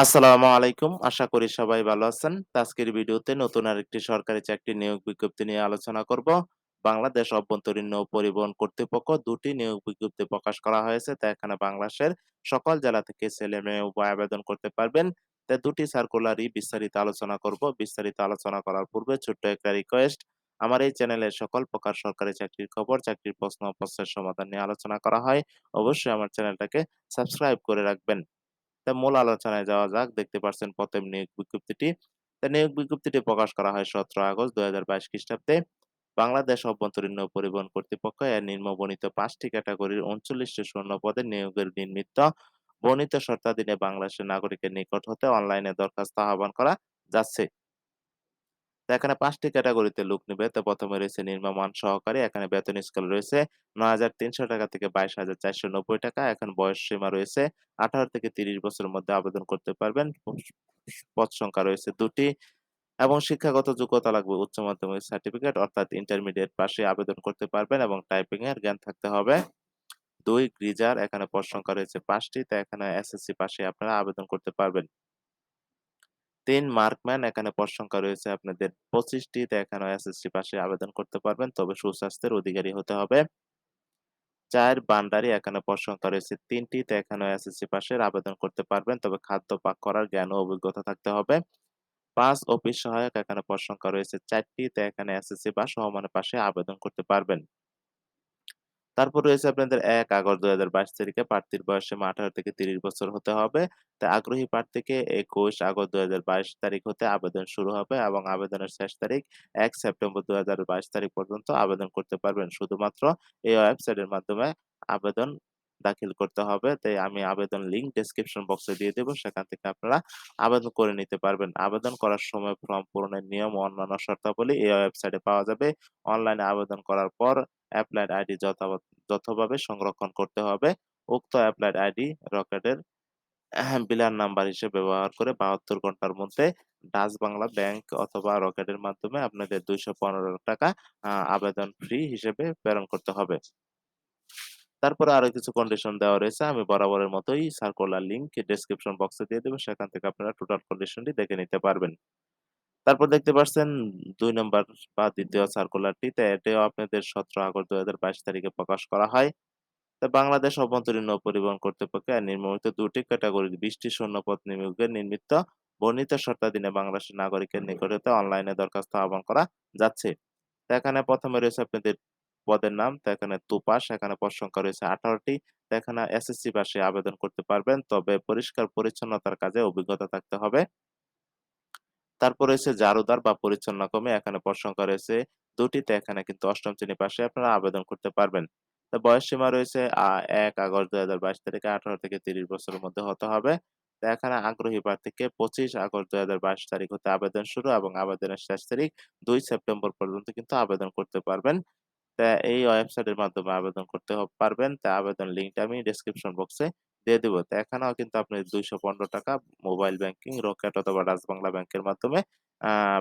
আসসালামু আলাইকুম। আশা করি সবাই ভালো আছেন। আজকের ভিডিওতে নতুন আরেকটি সরকারি চাকরির নিয়োগ বিজ্ঞপ্তি নিয়ে আলোচনা করব। বাংলাদেশ অভ্যন্তরীণ নৌ পরিবহন কর্তৃপক্ষ দুটি নিয়োগ বিজ্ঞপ্তি প্রকাশ করা হয়েছে। তা এখানে বাংলাদেশের সকল জেলা থেকে ছেলে-মেয়ে উভয় আবেদন করতে পারবেন। তো ২ টি সার্কুলারই বিস্তারিত আলোচনা করব। বিস্তারিত আলোচনা করার পূর্বে ছোট্ট একটা রিকোয়েস্ট, আমার এই চ্যানেলে সকল প্রকার সরকারি চাকরির খবর, চাকরির প্রশ্ন প্রশ্নের সমাধান নিয়ে আলোচনা করা হয়। অবশ্যই আমার চ্যানেলটাকে সাবস্ক্রাইব করে রাখবেন। তা মূল আলোচনায় যাওয়া যাক। দেখতে পাচ্ছেন প্রথম নিয়োগ বিজ্ঞপ্তিটি। তা নিয়োগ বিজ্ঞপ্তিটি প্রকাশ করা হয় ১৭ আগস্ট ২০২২ খ্রিস্টাব্দে। বাংলাদেশ অভ্যন্তরীণ নৌ পরিবহন কর্তৃপক্ষ এর নিম্নবর্ণিত ৫ টি ক্যাটাগরির উনচল্লিশটি শূন্য পদে নিয়োগের নিমিত্ত বর্ণিত শর্তাধীনে বাংলাদেশের নাগরিকের নিকট হতে অনলাইনে দরখাস্ত আহ্বান করা যাচ্ছে। এখানে ৫ টি ক্যাটাগরিতে লোক নিবে। তো ১ম এ রয়েছে নির্মাণ সহকারী। এখানে বেতন স্কেল রয়েছে ৳৯,৩০০ থেকে ৳২২,৪৯০ এখন বয়স সীমা রয়েছে ১৮ থেকে ৩০ বছরের মধ্যে আবেদন করতে পারবেন। পদ সংখ্যা রয়েছে দুটি এবং শিক্ষাগত যোগ্যতা লাগবে উচ্চ মাধ্যমিক সার্টিফিকেট অর্থাৎ ইন্টারমিডিয়েট পাশে আবেদন করতে পারবেন এবং টাইপিং এর জ্ঞান থাকতে হবে। দুই গ্রিজার এখানে পদ সংখ্যা রয়েছে ৫ টি। তো এখানে এসএসসি পাশে আপনারা আবেদন করতে পারবেন। ৩ মার্কম্যান এখানে পদ রয়েছে আপনাদের ২৫ টি। তো এখানেও এসএসসি পাশে আবেদন করতে পারবেন। তবে সুস্বাস্থ্যের অধিকারী হতে হবে। ৪ বান্ডারি এখানে পদ সংখ্যা রয়েছে ৩ টি। তো এসএসসি পাশের আবেদন করতে পারবেন। তবে খাদ্য পাক করার জ্ঞান ও অভিজ্ঞতা থাকতে হবে। পাঁচ, অফিস সহায়ক এখানে পদ সংখ্যা রয়েছে ৪ টি। তো এখানে এসএসসি বা সমমানের পাশে আবেদন করতে পারবেন। তারপর রয়েছে আপনাদের ১ আগস্ট ২০২২ তারিখে প্রার্থীর বয়সে ১৮ থেকে ৩০ বছর হতে হবে। তো আগ্রহী প্রার্থীকে ২১ আগস্ট ২০২২ তারিখ হতে আবেদন শুরু হবে এবং আবেদনের শেষ তারিখ এক সেপ্টেম্বর ২০২২ তারিখ পর্যন্ত আবেদন করতে পারবেন। শুধুমাত্র এই ওয়েবসাইটের মাধ্যমে আবেদন দাখিল করতে হবে। তাই আমি আবেদন লিঙ্ক ডেসক্রিপশন বক্সে দিয়ে দেবো সেখান থেকে আপনারা আবেদন করে নিতে পারবেন। আবেদন করার সময় ফর্ম পূরণের নিয়ম ও অন্যান্য শর্তাবলী এই ওয়েবসাইটে পাওয়া যাবে। অনলাইনে আবেদন করার পর অ্যাপ্লাইড আইডি যথাযথ যথাভাবে সংরক্ষণ করতে হবে। উক্ত অ্যাপ্লাইড আইডি রকেটের বিলার নাম্বার হিসেবে ব্যবহার করে ৭২ ঘণ্টার মধ্যে ডাচ বাংলা ব্যাংক অথবা রকেটের মাধ্যমে আপনাদের দুইশো পনেরো টাকা আবেদন ফ্রি হিসেবে প্রেরণ করতে হবে। তারপরে আরও কিছু কন্ডিশন দেওয়া রয়েছে। আমি বরাবরের মতোই সার্কুলার লিঙ্ক ডেসক্রিপশন বক্সে দিয়ে দেবো সেখান থেকে আপনারা টোটাল কন্ডিশনটি দেখে নিতে পারবেন। তারপর দেখতে পাচ্ছেন দুই নম্বর বা ২য় সার্কুলারটিতে এটিও আপনাদের ১৭ আগস্ট ২০২২ তারিখে প্রকাশ করা হয়। তো বাংলাদেশ অভ্যন্তরীণ নৌ পরিবহন কর্তৃপক্ষ এর নিম্নলিখিত ২ টি ক্যাটাগরির ২০ টি শূন্যপদ নিয়োগের নিমিত্ত বর্ণিত শর্তাধীনে বাংলাদেশের নাগরিকের নিকট হতে অনলাইনে দরখাস্ত আহ্বান করা যাচ্ছে। তো এখানে প্রথমে রয়েছে আপনাদের পদের নাম। তো এখানে তুপাস এখানে পদ সংখ্যা রয়েছে ১৮ টি। তো এখানে এসএসসি পাশে আবেদন করতে পারবেন। তবে পরিষ্কার পরিচ্ছন্নতার কাজে অভিজ্ঞতা থাকতে হবে। তারপর রয়েছে জারুদার বা পরিচ্ছন্ন কর্মী। এখানে পদ রয়েছে দুটিতে এখানে কিন্তু অষ্টম শ্রেণি পাশে আপনারা আবেদন করতে পারবেন। বয়স সীমা রয়েছে ১ আগস্ট ২০২২ তারিখে ১৮ থেকে ৩০ বছরের মধ্যে হতে হবে। এখানে আগ্রহী প্রার্থীকে ২৫ আগস্ট ২০২২ তারিখ হতে আবেদন শুরু এবং আবেদনের শেষ তারিখ দুই সেপ্টেম্বর পর্যন্ত কিন্তু আবেদন করতে পারবেন। তা এই ওয়েবসাইটের মাধ্যমে আবেদন করতে পারবেন। তা আবেদন লিংকটা আমি ডেসক্রিপশন বক্সে দিয়ে দেব। তো এখানেও কিন্তু আপনি ৳২১৫ মোবাইল ব্যাংকিং, রকেট অথবা ডাচ বাংলা ব্যাংকের মাধ্যমে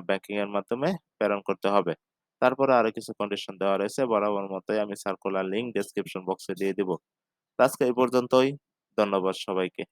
ব্যাংকিং এর মাধ্যমে প্রেরণ করতে হবে। তারপরে আরও কিছু কন্ডিশন দেওয়া রয়েছে। বরাবর মতোই আমি সার্কুলার লিঙ্ক ডেসক্রিপশন বক্সে দিয়ে দিব। আজকে এই পর্যন্তই। ধন্যবাদ সবাইকে।